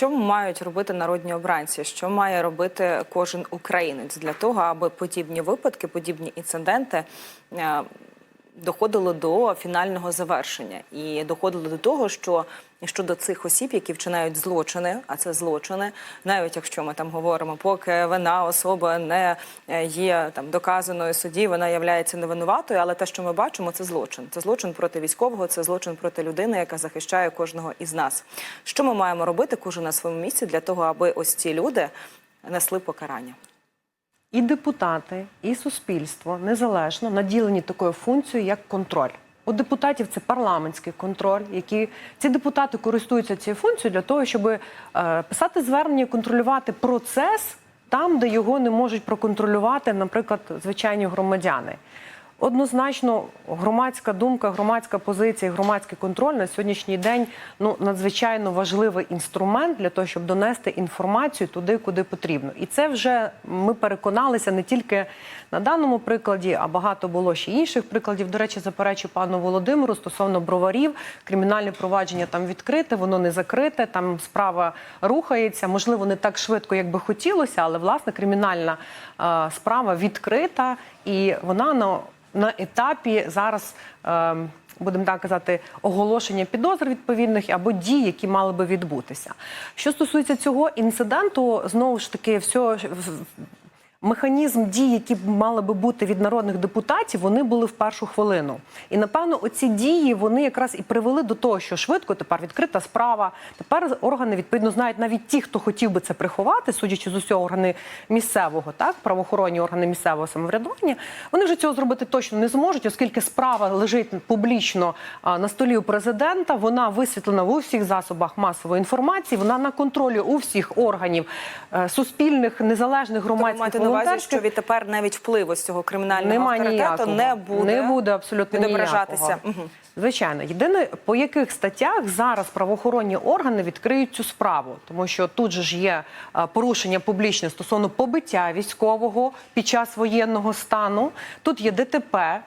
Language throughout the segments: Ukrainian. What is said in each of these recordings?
Що мають робити народні обранці? Що має робити кожен українець для того, аби подібні випадки, подібні інциденти доходили до фінального завершення і доходили до того, що щодо цих осіб, які вчинають злочини, а це злочини, навіть якщо ми там говоримо, поки вина особа не е, є там доказаною суді, вона є невинуватою, але те, що ми бачимо, це злочин. Це злочин проти військового, це злочин проти людини, яка захищає кожного із нас. Що ми маємо робити кожен на своєму місці для того, аби ось ці люди несли покарання? І депутати, і суспільство незалежно наділені такою функцією, як контроль. У депутатів це парламентський контроль, які ці депутати користуються цією функцією для того, щоб е, писати звернення, контролювати процес там, де його не можуть проконтролювати, наприклад, звичайні громадяни. Однозначно, громадська думка, громадська позиція, громадський контроль на сьогоднішній день ну надзвичайно важливий інструмент для того, щоб донести інформацію туди, куди потрібно. І це вже ми переконалися не тільки на даному прикладі, а багато було ще інших прикладів. До речі, заперечу пану Володимиру стосовно броварів. Кримінальне провадження там відкрите, воно не закрите. Там справа рухається. Можливо, не так швидко, як би хотілося, але власне кримінальна е, справа відкрита і вона на на етапі зараз. Е, Будемо так казати, оголошення підозр відповідних або дій, які мали би відбутися. Що стосується цього інциденту, знову ж таки, все механізм дій, які мали би бути від народних депутатів, вони були в першу хвилину. І напевно, оці дії вони якраз і привели до того, що швидко тепер відкрита справа. Тепер органи відповідно знають навіть ті, хто хотів би це приховати, судячи з усього органи місцевого, так правоохоронні органи місцевого самоврядування. Вони вже цього зробити точно не зможуть, оскільки справа лежить публічно на столі у президента. Вона висвітлена в усіх засобах масової інформації. Вона на контролі у всіх органів е, суспільних незалежних Тобто громадських увазі, що відтепер навіть впливу з цього кримінального Немає авторитету ніякого. не буде, не буде абсолютно відображатися. ніякого. Звичайно, єдине по яких статтях зараз правоохоронні органи відкриють цю справу, тому що тут же ж є е, порушення публічне стосовно побиття військового під час воєнного стану. Тут є ДТП.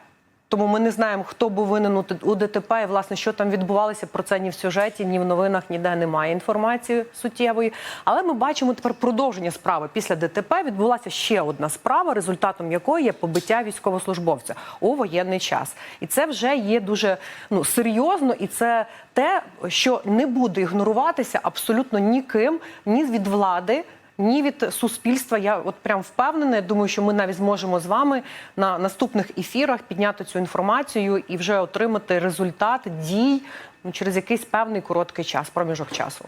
Тому ми не знаємо, хто був винен у ДТП і власне що там відбувалося. Про це ні в сюжеті, ні в новинах ніде немає інформації суттєвої. Але ми бачимо тепер продовження справи. Після ДТП відбулася ще одна справа, результатом якої є побиття військовослужбовця у воєнний час. І це вже є дуже ну серйозно, і це те, що не буде ігноруватися абсолютно ніким, ні від влади. Ні від суспільства, я от прям впевнена. Я думаю, що ми навіть зможемо з вами на наступних ефірах підняти цю інформацію і вже отримати результат дій через якийсь певний короткий час, проміжок часу.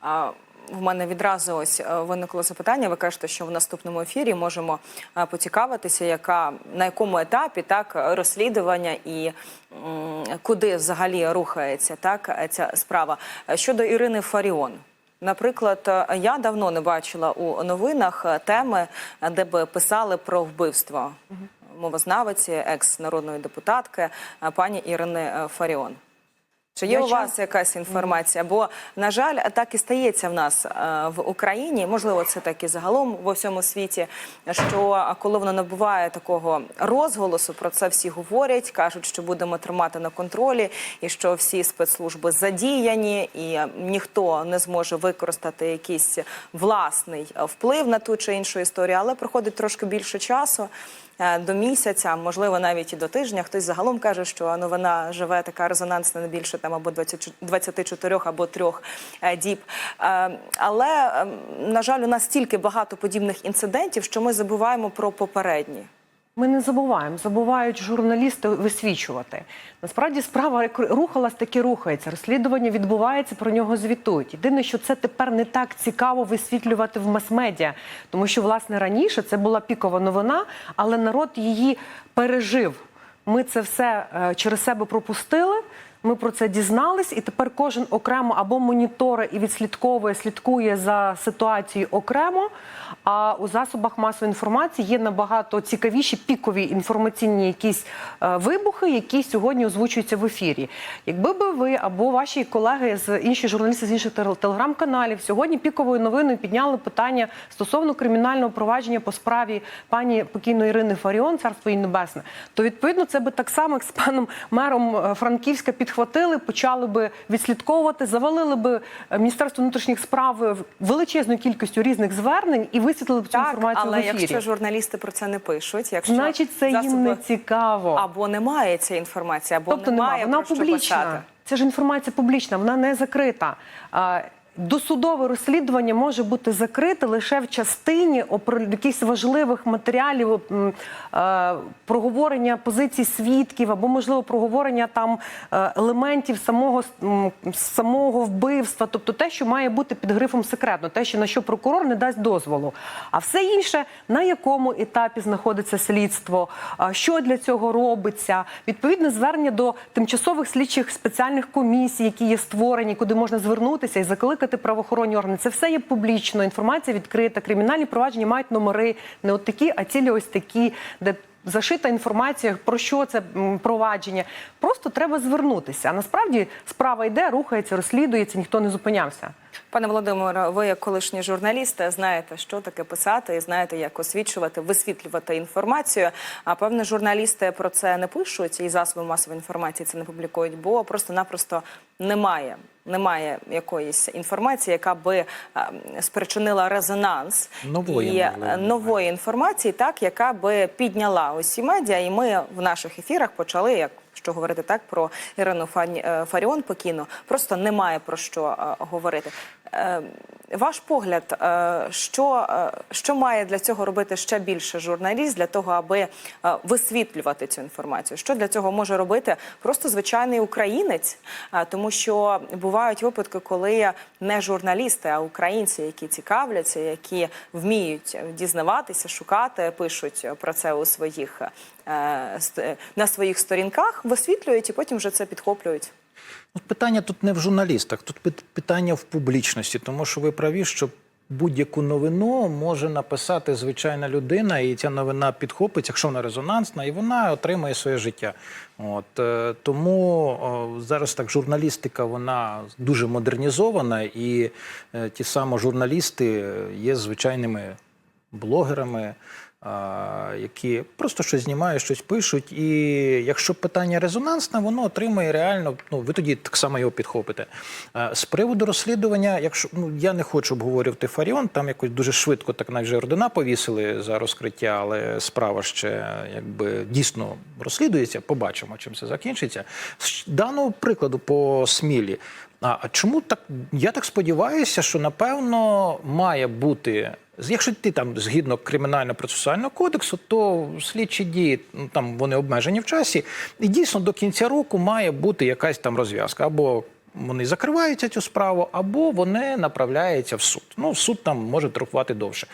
А, В мене відразу ось е, виникло запитання. Ви кажете, що в наступному ефірі можемо е, поцікавитися, яка на якому етапі так розслідування і м, куди взагалі рухається так е, ця справа щодо Ірини Фаріон. Наприклад, я давно не бачила у новинах теми, де б писали про вбивство мовознавиці, екс-народної депутатки е, пані Ірини Фаріон. Чи є у вас якась інформація? Бо, на жаль, так і стається в нас е, в Україні, можливо, це так і загалом во всьому світі. Що коли воно набуває такого розголосу, про це всі говорять, кажуть, що будемо тримати на контролі, і що всі спецслужби задіяні, і ніхто не зможе використати якийсь власний вплив на ту чи іншу історію, але проходить трошки більше часу. Е, До місяця, можливо, навіть і до тижня. Хтось загалом каже, що новина живе така резонансна не більше там або 20 24 або 3 е, діб. Е, Але е, на жаль, у нас стільки багато подібних інцидентів, що ми забуваємо про попередні. Ми не забуваємо, забувають журналісти висвічувати. Насправді справа рухалась, так і рухається. Розслідування відбувається, про нього звітують. Єдине, що це тепер не так цікаво висвітлювати в мас-медіа, тому що власне раніше це була пікова новина, але народ її пережив. Ми це все е, через себе пропустили. Ми про це дізнались, і тепер кожен окремо або моніторить і відслідковує, слідкує за ситуацією окремо. А у засобах масової інформації є набагато цікавіші пікові інформаційні якісь е, вибухи, які сьогодні озвучуються в ефірі. Якби би ви або ваші колеги з інші журналісти з інших тел- телеграм-каналів сьогодні піковою новиною підняли питання стосовно кримінального провадження по справі пані покійної Ірини Фаріон, царство їй небесне, то відповідно це би так само як з паном мером е, Франківська підхватили почали би відслідковувати, завалили би е, Міністерство внутрішніх справ величезною кількістю різних звернень і висвітлили б цю Так, інформацію але в ефірі. якщо журналісти про це не пишуть, якщо Значить, це їм не цікаво. або немає цієї інформації, або Тобто немає немає, вона про що публічна. писати. Це ж інформація публічна, вона не закрита. Досудове розслідування може бути закрите лише в частині якихось важливих матеріалів, е, проговорення позицій свідків або, можливо, проговорення там е, елементів самого, самого вбивства, тобто те, що має бути під грифом секретно, те, що на що прокурор не дасть дозволу. А все інше, на якому етапі знаходиться слідство, що для цього робиться, відповідне звернення до тимчасових слідчих спеціальних комісій, які є створені, куди можна звернутися і закликати правоохоронні органи. Це все є публічно. Інформація відкрита. Кримінальні провадження мають номери не от такі, а цілі ось такі, де. Зашита інформація про що це провадження. Просто треба звернутися. А насправді справа йде, рухається, розслідується, ніхто не зупинявся. Пане Володимире, ви як колишні журналісти знаєте, що таке писати, і знаєте, як освічувати, висвітлювати інформацію. А певне, журналісти про це не пишуть, і засоби масової інформації це не публікують, бо просто-напросто немає. Немає якоїсь інформації, яка би е, спричинила резонанс Нової, і нової інформації, так яка би підняла усі медіа. І ми в наших ефірах почали як. Що говорити так про Ірину е, Фаріон покійну, просто немає про що е, говорити. Е, Ваш погляд, е, що, е, що має для цього робити ще більше журналіст для того, аби висвітлювати цю інформацію? Що для цього може робити просто звичайний українець? Тому що бувають випадки, коли не журналісти, а українці, які цікавляться, які вміють дізнаватися, шукати, пишуть про це у своїх на своїх сторінках, висвітлюють і потім вже це підхоплюють. Питання тут не в журналістах, тут питання в публічності, тому що ви праві, що будь-яку новину може написати звичайна людина, і ця новина підхопиться, якщо вона резонансна, і вона отримає своє життя. От е, тому зараз так журналістика вона дуже модернізована, і е, ті самі журналісти є звичайними блогерами. Які просто щось знімають, щось пишуть, і якщо питання резонансне, воно отримує реально. Ну ви тоді так само його підхопите. Е, З приводу розслідування, якщо ну я не хочу обговорювати Фаріон, там якось дуже швидко так навіть ордена повісили за розкриття, але справа ще якби дійсно розслідується. Побачимо, чим це закінчиться. З даного прикладу по Смілі. А чому так? Я так сподіваюся, що напевно має бути. Якщо ти там згідно кримінально-процесуального кодексу, то слідчі дії ну, там вони обмежені в часі, і дійсно до кінця року має бути якась там розв'язка. Або вони закриваються цю справу, або вони направляються в суд. Ну, суд там може трохувати довше.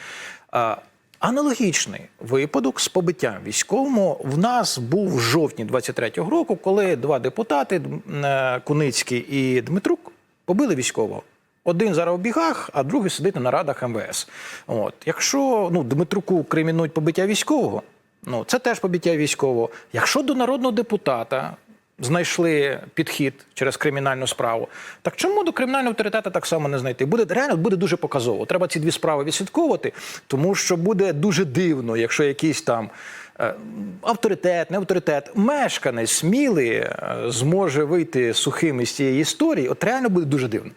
А, Аналогічний випадок з побиттям військовому в нас був в жовтні 23-го року, коли два депутати е, Куницький і Дмитрук побили військового. Один зараз у бігах, а другий сидить на нарадах МВС. От якщо ну Дмитруку кримінують побиття військового, ну це теж побиття військового. Якщо до народного депутата знайшли підхід через кримінальну справу. Так чому до кримінального авторитету так само не знайти? Буде реально буде дуже показово. Треба ці дві справи відслідковувати, тому що буде дуже дивно, якщо якийсь там. е, Авторитет, не авторитет, мешканець сміли е, зможе вийти сухим із цієї історії. От реально буде дуже дивно.